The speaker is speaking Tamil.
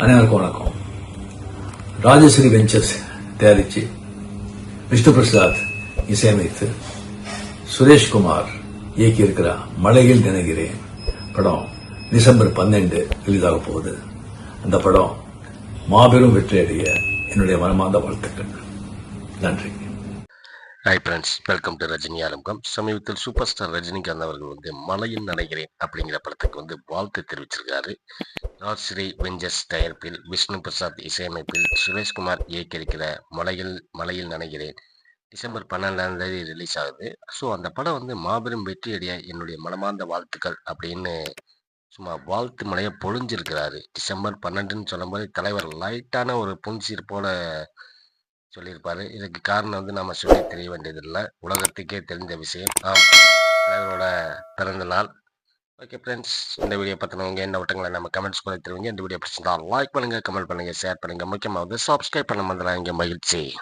அனைவருக்கும் வணக்கம் ராஜஸ்ரீ வெஞ்சர்ஸ் தயாரிச்சு விஷ்ணு பிரசாத் இசையமைத்து சுரேஷ்குமார் இயக்கியிருக்கிற மலையில் நினைகிறேன் படம் டிசம்பர் பன்னெண்டு ரிலீஸாக போகுது. அந்த படம் மாபெரும் வெற்றியடைய என்னுடைய மனமார்ந்த வாழ்த்துக்கள். நன்றி. Hi friends welcome to Rajini ஆரம்பம் சமீபத்தில் சூப்பர் ஸ்டார் ரஜினிகாந்த் அவர்கள் வந்து மலையில் நனைகிறேன் அப்படிங்கிற படத்துக்கு வந்து வாழ்த்து தெரிவிச்சிருக்காரு. ராஜ்ஸ்ரீ வெஞ்சஸ் தயாரிப்பில் விஷ்ணு பிரசாத் இசையமைப்பில் சுரேஷ்குமார் இயக்கியிருக்கிற மலையில் மலையில் நனைகிறேன் டிசம்பர் பன்னெண்டாம் தேதி ரிலீஸ் ஆகுது. ஸோ அந்த படம் வந்து மாபெரும் வெற்றி அடைய என்னுடைய மனமார்ந்த வாழ்த்துக்கள் அப்படின்னு சும்மா வாழ்த்து மலையை பொழிஞ்சிருக்கிறாரு. டிசம்பர் பன்னெண்டுன்னு சொல்லும்போது தலைவர் லைட்டான ஒரு புன்சிரிப்போட சொல்லியிருப்பாரு. இதுக்கு காரணம் வந்து நம்ம சொல்லி தெரிய வேண்டியதில்லை. உலகத்துக்கே தெரிஞ்ச விஷயம். ஆம். தலைவரோட பிறந்த நாள். ஓகே ஃப்ரெண்ட்ஸ் இந்த வீடியோ பற்றினவங்க என்ன விட்டங்களை நம்ம கமெண்ட்ஸ் கூட தெரிவிங்க. இந்த வீடியோ பிடிச்சிருந்தா லைக் பண்ணுங்கள் கமெண்ட் பண்ணுங்கள் ஷேர் பண்ணுங்கள் முக்கியமாக வந்து சப்ஸ்கிரைப் பண்ண மாதிரி மகிழ்ச்சி.